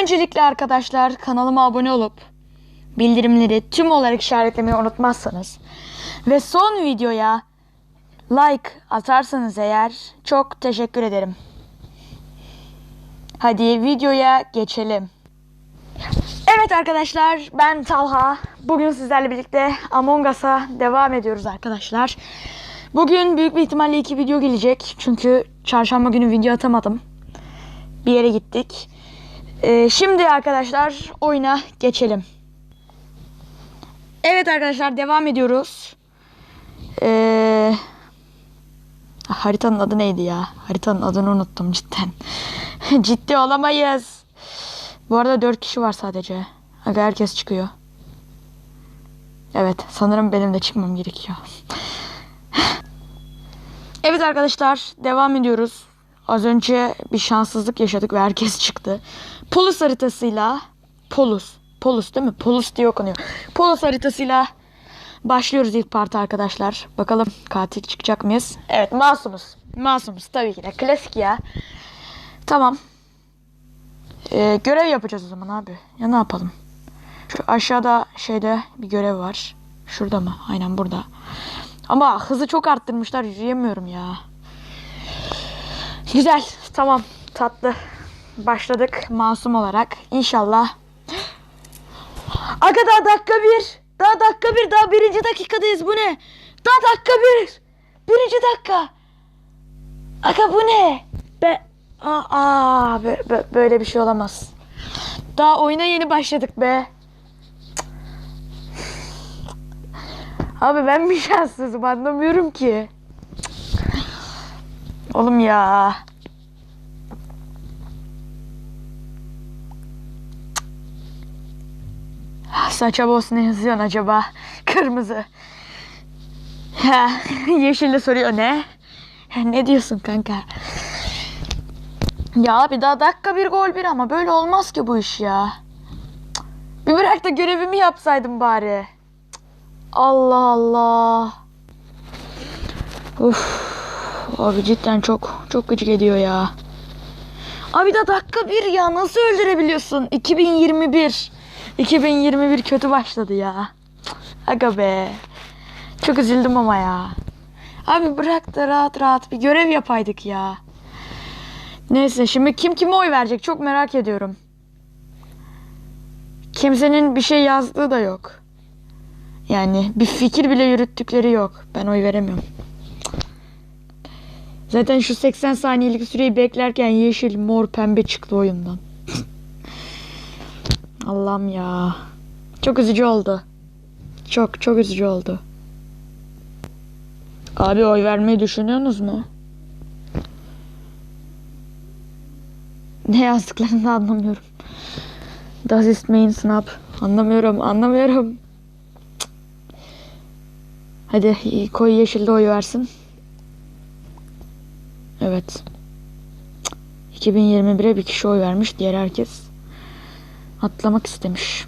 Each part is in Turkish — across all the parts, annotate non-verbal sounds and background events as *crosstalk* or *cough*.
Öncelikle arkadaşlar kanalıma abone olup bildirimleri tüm olarak işaretlemeyi unutmazsanız ve son videoya like atarsanız eğer çok teşekkür ederim. Hadi videoya geçelim. Evet arkadaşlar ben Talha. Bugün sizlerle birlikte Among Us'a devam ediyoruz arkadaşlar. Bugün büyük bir ihtimalle iki video gelecek. Çünkü çarşamba günü video atamadım. Bir yere gittik. Ee, şimdi arkadaşlar oyuna geçelim. Evet arkadaşlar devam ediyoruz. Ee, haritanın adı neydi ya? Haritanın adını unuttum cidden. *laughs* Ciddi olamayız. Bu arada 4 kişi var sadece. Herkes çıkıyor. Evet sanırım benim de çıkmam gerekiyor. *laughs* evet arkadaşlar devam ediyoruz. Az önce bir şanssızlık yaşadık ve herkes çıktı. Polus haritasıyla Polus. Polus değil mi? Polus diye okunuyor. Polus haritasıyla başlıyoruz ilk parti arkadaşlar. Bakalım katil çıkacak mıyız? Evet masumuz. Masumuz tabii ki de. Klasik ya. Tamam. Ee, görev yapacağız o zaman abi. Ya ne yapalım? Şu aşağıda şeyde bir görev var. Şurada mı? Aynen burada. Ama hızı çok arttırmışlar. Yürüyemiyorum ya. Güzel. Tamam. Tatlı. Başladık masum olarak. İnşallah. Aga daha dakika bir. Daha dakika bir. Daha birinci dakikadayız. Bu ne? Daha dakika bir. Birinci dakika. Aga bu ne? Be aa, aa bö- bö- böyle bir şey olamaz. Daha oyuna yeni başladık be. Abi ben mi şanssızım anlamıyorum ki. Oğlum ya. Saça boz ne yazıyorsun acaba? Kırmızı. Ha, yeşille soruyor ne? Ne diyorsun kanka? Ya abi daha dakika bir gol bir ama böyle olmaz ki bu iş ya. Bir bırak da görevimi yapsaydım bari. Allah Allah. Uf. Abi cidden çok çok gıcık ediyor ya. Abi da dakika bir ya nasıl öldürebiliyorsun? 2021. 2021 kötü başladı ya. Aga be. Çok üzüldüm ama ya. Abi bırak da rahat rahat bir görev yapaydık ya. Neyse şimdi kim kime oy verecek çok merak ediyorum. Kimsenin bir şey yazdığı da yok. Yani bir fikir bile yürüttükleri yok. Ben oy veremiyorum. Zaten şu 80 saniyelik süreyi beklerken yeşil, mor, pembe çıktı oyundan. Allah'ım ya. Çok üzücü oldu. Çok çok üzücü oldu. Abi oy vermeyi düşünüyorsunuz mu? Ne yazdıklarını anlamıyorum. Das ist mein Snap. Anlamıyorum, anlamıyorum. Hadi koy yeşilde oy versin. Evet. Cık. 2021'e bir kişi oy vermiş. Diğer herkes atlamak istemiş.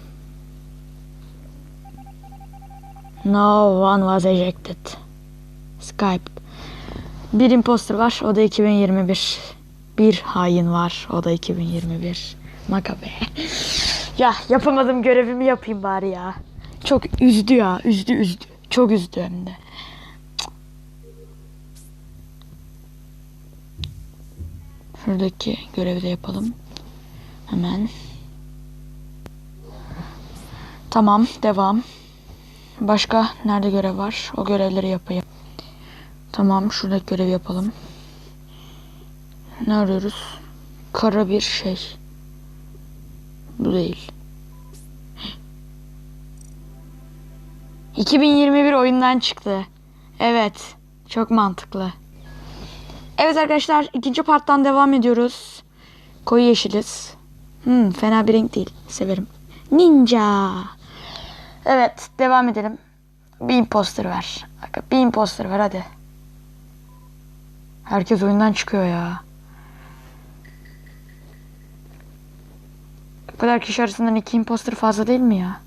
No one was ejected. Skype. Bir imposter var. O da 2021. Bir hain var. O da 2021. Makabe. *laughs* ya yapamadım görevimi yapayım bari ya. Çok üzdü ya. Üzdü üzdü. Çok üzdü hem de. Şuradaki görevi de yapalım. Hemen. Tamam. Devam. Başka nerede görev var? O görevleri yapayım. Tamam. Şuradaki görevi yapalım. Ne arıyoruz? Kara bir şey. Bu değil. 2021 oyundan çıktı. Evet. Çok mantıklı. Evet arkadaşlar ikinci parttan devam ediyoruz. Koyu yeşiliz. Hmm, fena bir renk değil. Severim. Ninja. Evet devam edelim. Bir imposter ver. Bir imposter ver hadi. Herkes oyundan çıkıyor ya. Bu kadar kişi arasından iki imposter fazla değil mi ya?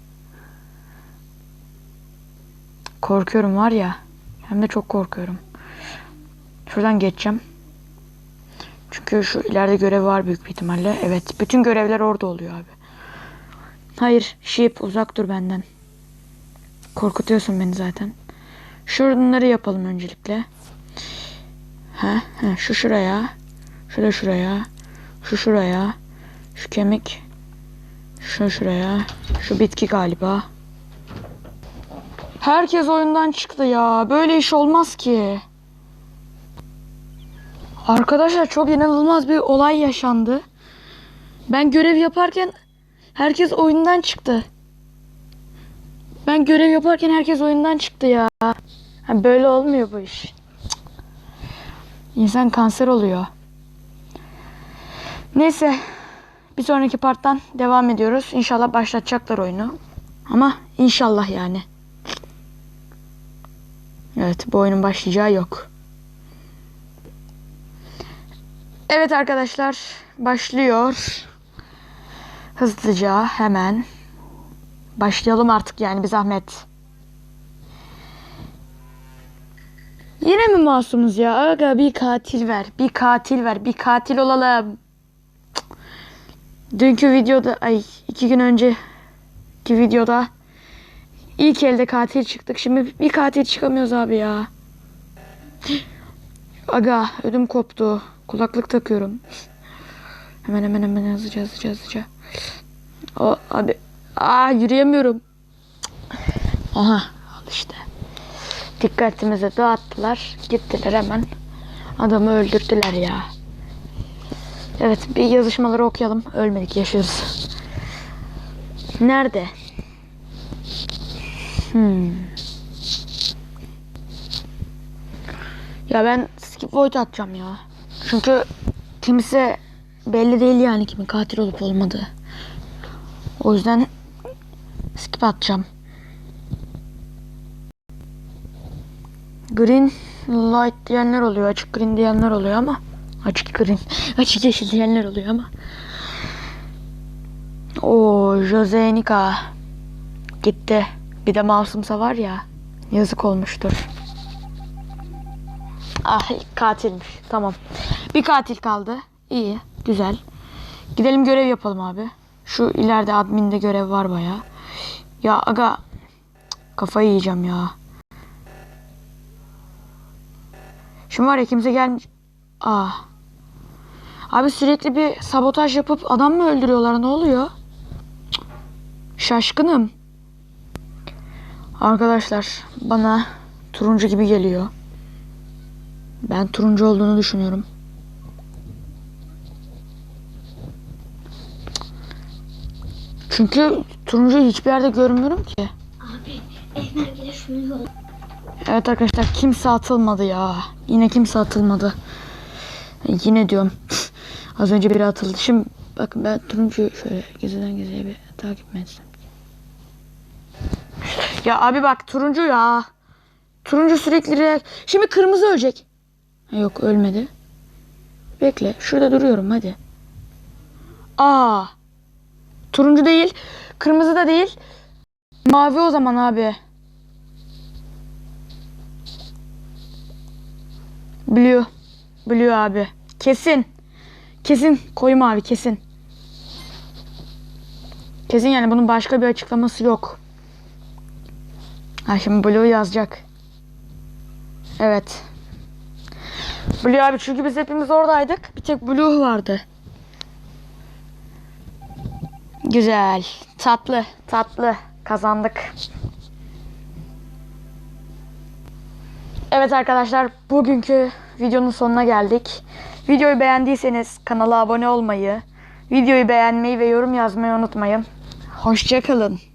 Korkuyorum var ya. Hem de çok korkuyorum. Şuradan geçeceğim. Çünkü şu ileride görev var büyük bir ihtimalle. Evet. Bütün görevler orada oluyor abi. Hayır. Sheep uzak dur benden. Korkutuyorsun beni zaten. Şunları yapalım öncelikle. Ha, ha, şu şuraya. Şu da şuraya. Şu şuraya. Şu kemik. Şu şuraya. Şu bitki galiba. Herkes oyundan çıktı ya. Böyle iş olmaz ki. Arkadaşlar çok inanılmaz bir olay yaşandı. Ben görev yaparken herkes oyundan çıktı. Ben görev yaparken herkes oyundan çıktı ya. Ha, böyle olmuyor bu iş. İnsan kanser oluyor. Neyse. Bir sonraki parttan devam ediyoruz. İnşallah başlatacaklar oyunu. Ama inşallah yani. Evet bu oyunun başlayacağı yok. Evet arkadaşlar başlıyor. Hızlıca hemen. Başlayalım artık yani bir zahmet. Yine mi masumuz ya? Aga bir katil ver. Bir katil ver. Bir katil olalım. Dünkü videoda ay iki gün önceki videoda ilk elde katil çıktık. Şimdi bir katil çıkamıyoruz abi ya. Aga ödüm koptu. Kulaklık takıyorum. Hemen hemen hemen hızlıca hızlıca hızlıca. O abi. Aa yürüyemiyorum. Aha al işte. Dikkatimizi dağıttılar. Gittiler hemen. Adamı öldürdüler ya. Evet bir yazışmaları okuyalım. Ölmedik yaşıyoruz. Nerede? Hmm. Ya ben skip void atacağım ya. Çünkü kimse belli değil yani kimin katil olup olmadığı. O yüzden skip atacağım. Green light diyenler oluyor. Açık green diyenler oluyor ama açık green, *laughs* açık yeşil diyenler oluyor ama. O Jose Nika gitti. Bir de masumsa var ya yazık olmuştur. Ah katilmiş. Tamam. Bir katil kaldı. İyi. Güzel. Gidelim görev yapalım abi. Şu ileride adminde görev var baya. Ya aga kafayı yiyeceğim ya. Şimdi var ya kimse gelmiş. Ah. Abi sürekli bir sabotaj yapıp adam mı öldürüyorlar? Ne oluyor? Şaşkınım. Arkadaşlar bana turuncu gibi geliyor. Ben turuncu olduğunu düşünüyorum. Çünkü turuncuyu hiçbir yerde görmüyorum ki. Abi şunu yolla. Evet arkadaşlar kimse atılmadı ya. Yine kimse atılmadı. Yine diyorum. *laughs* Az önce biri atıldı. Şimdi bakın ben turuncu şöyle gizliden gizliye bir takip mi etsem? Ya abi bak turuncu ya. Turuncu sürekli reak- Şimdi kırmızı ölecek. Ha, Yok ölmedi. Bekle. Şurada duruyorum hadi. Aa. Turuncu değil. Kırmızı da değil. Mavi o zaman abi. Blue. Blue abi. Kesin. Kesin. Koyu mavi kesin. Kesin yani bunun başka bir açıklaması yok. Ha şimdi Blue yazacak. Evet. Blue abi çünkü biz hepimiz oradaydık. Bir tek Blue vardı. Güzel. Tatlı. Tatlı. Kazandık. Evet arkadaşlar bugünkü videonun sonuna geldik. Videoyu beğendiyseniz kanala abone olmayı, videoyu beğenmeyi ve yorum yazmayı unutmayın. Hoşçakalın.